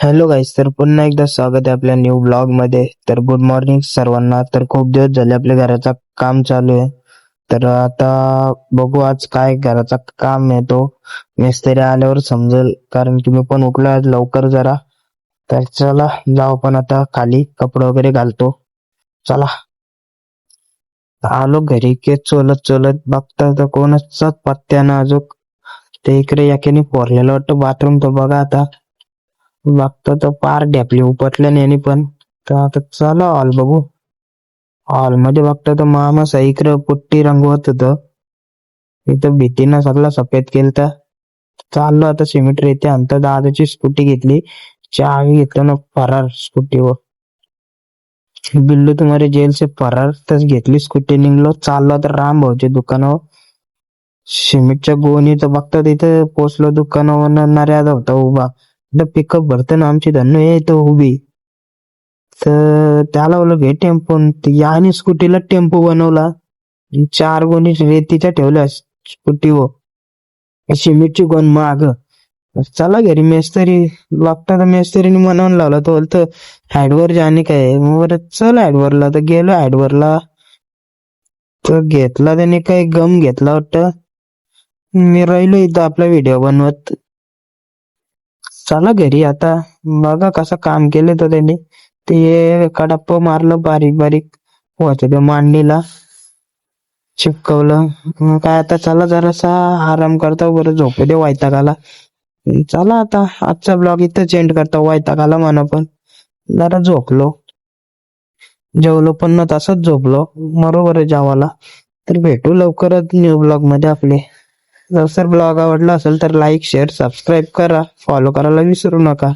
Hello गाईस तर पुन्हा एकदा स्वागत आहे आपल्या न्यू ब्लॉगमध्ये. तर गुड मॉर्निंग सर्वांना. तर खूप दिवस झाले आपल्या घराचा काम चालू आहे. तर आता बघू आज काय घराचा काम आहे तो. मिस्त्री आल्यावर समजेल कारण की मी पण उठलो आज लवकर जरा. तर चला जाऊ पण आता खाली कपडे वगैरे घालतो. चला. आलो घरी के चोलत चोलत. बघता तर कोणाचाच पत्त्या ना अजून ते इकडे याकेने पोरलेलं वाटतं. बाथरूम तर बघा आता. बघतो तर पार ढेपली उपटल्या याने पण. तर आता चला हॉल बघू. हॉलमध्ये बघतो तर मामा इकडं पुट्टी रंगवत होत. इथं भीतीनं सगळं सफेद केलं तर चाललो आता सिमेंट येते अंतर दादाची स्कूटी घेतली. चावी घेतलं ना फरार स्कूटीवर बिल्लू तुम्हारे जेल से फरार तस घेतली स्कूटी निघलो. चाललो तर राम भाऊच्या दुकानावर. सिमेंटच्या गोणीचं बघतो तिथं पोचलो दुकानावर नर्यादा होता उभा. पिकअप भरतं ना आमची धन्नो येतो उभी. तर त्याला बोललो घे टेम्पो. याने स्कूटीला टेम्पो बनवला. चार गोणी रेतीच्या ठेवल्या स्कूटी व सिमेंटची गोण माग. चला घरी मेस्तरी लागता तर मेस्तरीने म्हणून लावला तो बोलतो हॅडवर जाणे काय? बरं चल हॅडवरला तर गेलो हॅडवरला तर घेतला त्याने काही गम घेतला वाटतं. मी राहिलो इथं आपला व्हिडिओ बनवत. चला घरी आता. बघा कसं काम केलं तर त्यांनी. ते कडप्प मारलं बारीक बारीक. व्हायचं ते मांडणीला चिपकवलं. काय आता चला जरासा आराम करता बरं झोपू दे वैतागाला. चला आता. आजचा ब्लॉग इथं एंड करता वैतागाला म्हणा पण. जरा झोपलो. जेवलो पण न तसंच झोपलो. बरोबर आहे जावाला तर भेटू लवकरच न्यू ब्लॉगमध्ये आपले. जर सर ब्लॉग आवडला असेल तर लाईक शेअर सबस्क्राईब करा. फॉलो करायला विसरू नका.